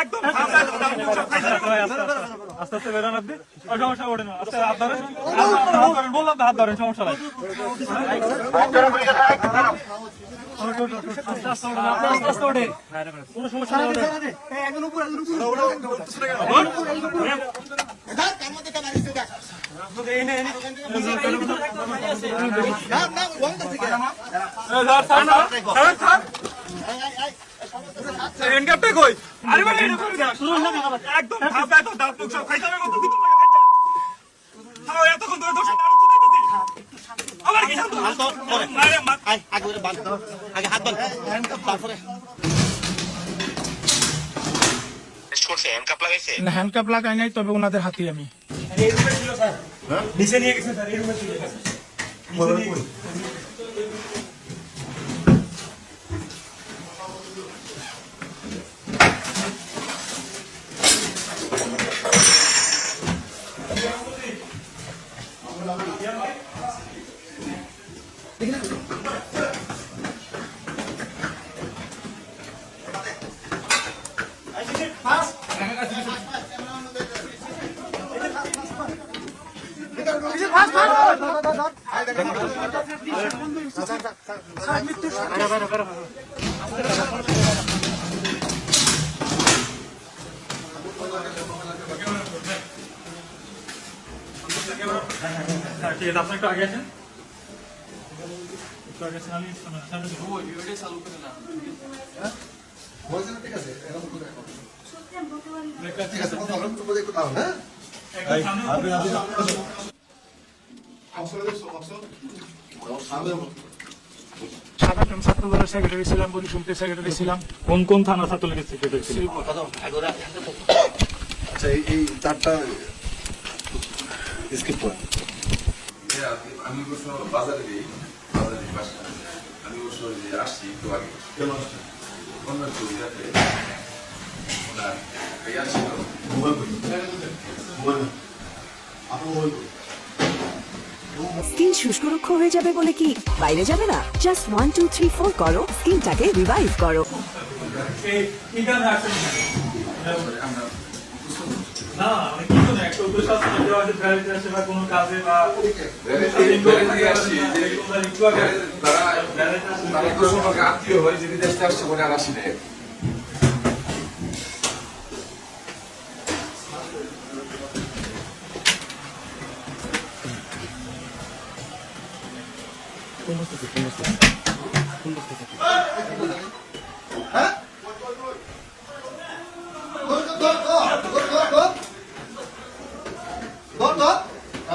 একদম আস্তে আস্তে বেরোন আপনি। ওই সমস্যা ওঠে না। আস্তে হাত ধরেন। হাত ধরেন বললাম তো হাত ধরেন সমস্যা নাই। আস্তে আস্তে ওঠেন আপনি আস্তে আস্তে ওঠেন কোনো সমস্যা নেই ওঠেন। এই ধর, ছাড়, ছাড়, ছাড়, ছাড়। এই এনকাপটা কই? আরে ভাই, এটা করে দাও। একদম ধাপ দেয় তো, দাঁত সব খাইতে হবে, কত কিছু লাগে, বাচ্চা। তাও এতক্ষণ ধরে তোর আরও চুদাইতেছি। আবার কি শান্ত? আরে মা- আগে বাঁধ আগে হাত বাঁধ। তারপরে। করছে হ্যান্ডকাপ লাগাইছে? না হ্যান্ডকাপ লাগাই নাই তবে ওনাদের হাতে আমি। নিচে নিয়ে গেছে স্যার এই রুমে ছিল স্যার। নিচে নিয়ে ঠিক আছে, আপনি একটু আগে আসেন। একটু আগে আসেন, আমি সামনে- সামনে যাব। একদম সামনে। সাধারণ ছাত্র দলের সেক্রেটারি ছিলাম বরিশুমতে সেক্রেটারি ছিলাম। কোন কোন থানা ছাত্রলীগের সেক্রেটারি আগে আচ্ছা এই তারটা স্কিপ করে আমি বাজারে দিই। বাসা আমি ওই যে আসছি একটু আগে অন্য ইয়াতে ওনার ইয়া ছিল স্কিন শুষ্করুক্ষ হয়ে যাবে বলে কি? বাইরে যাবে না? Just one two three four করো। স্কিনটাকে রিভাইভ করো। না মানে কি জন্য একটা উদ্দেশ্য আছে না, কেউ হয়তো বেড়াতে আসে বা কোনো কাজে বা দিয়ে আসছি যে একটু আগে তারা বেড়াতে আসে। তারা একটু সম্পর্কে আত্মীয় হয় যে বিদেশ থেকে আসছে বলে আর আসি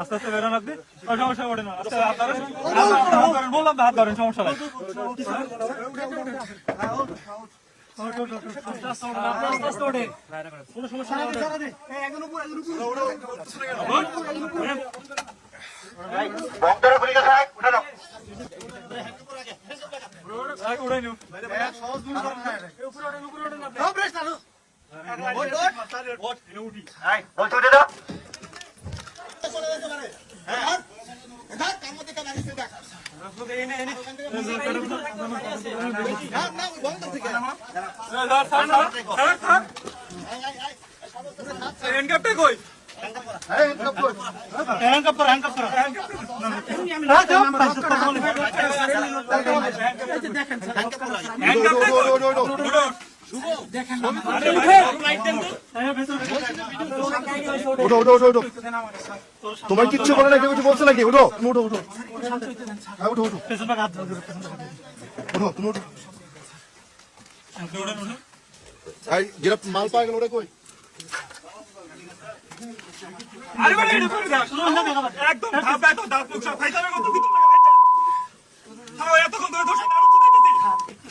আস্তে আস্তে বেরোন আপনি। সমস্যা ওঠে না। বললাম হাত ধরেন, সমস্যা নাই। কোনো সমস্যা নেই, হ্যান্ডকাপটা কই? হ্যান্ডকাপ করো, হ্যান্ডকাপ করো। হ্যান্ডকাপটা কই? উঠো। আরে উঠো, লাইট দেন তো। ওঠো ওঠো ওঠো ওঠো। তোমার কিচ্ছু বলে না কেউ কিছু বলছে নাকি? ওঠো তুমি ওঠো ওঠো হ্যাঁ ওঠো হাত ধরো। ওঠো তুমি ওঠো যেটা মাল পাওয়া গেল ওটা কই। একদম। তাও এতক্ষণ ধরে তোর সাথে আরও চুদাইতেছি।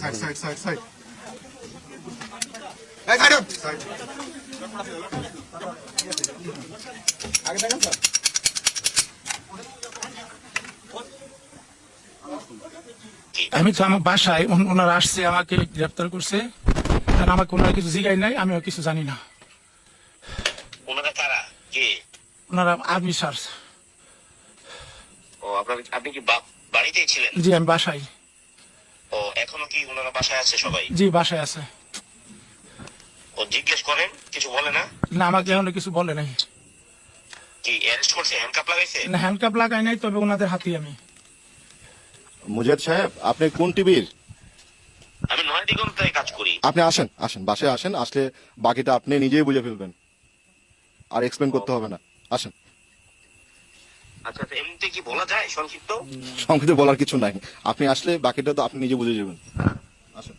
সাইড সাইড সাইড সাইড আমি তো আমার বাসায় ওনারা আসছে আমাকে গ্রেপ্তার করছে। আর আমাকে ওনারা কিছু জিগাই নাই আমিও কিছু জানি না। ওনারা কারা? কে? ওনারা আর্মি সার্চ ও আপনার আপনি কি বা- বাড়িতেই ছিলেন? জি আমি বাসায়। ও এখনও কি ওনারা বাসায় আছে সবাই? জি বাসায় আছে। ও জিজ্ঞেস করেন কিছু বলে না? না আমাকে এখনও কিছু বলে নাই। কি অ্যারেস্ট করছে হ্যান্ডকাপ লাগাইছে? না হ্যান্ডকাপ লাগাই নাই তবে ওনাদের হাতে আমি। মুজাদ সাহেব আপনি কোন টিভির? আমি নয় দিগন্তায় কাজ করি। আপনি আসেন আসেন বাসায় আসেন আসলে বাকিটা আপনি নিজেই বুঝে ফেলবেন। আর এক্সপ্লেন করতে হবে না। আসেন। আচ্ছা আচ্ছা এমনিতে কি বলা যায় সংক্ষিপ্ত? সংক্ষেপে বলার কিছু নাই। আপনি আসলে বাকিটা তো আপনি নিজে বুঝে যাবেন। আসেন।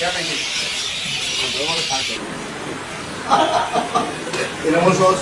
Gracias. এরকম সহজ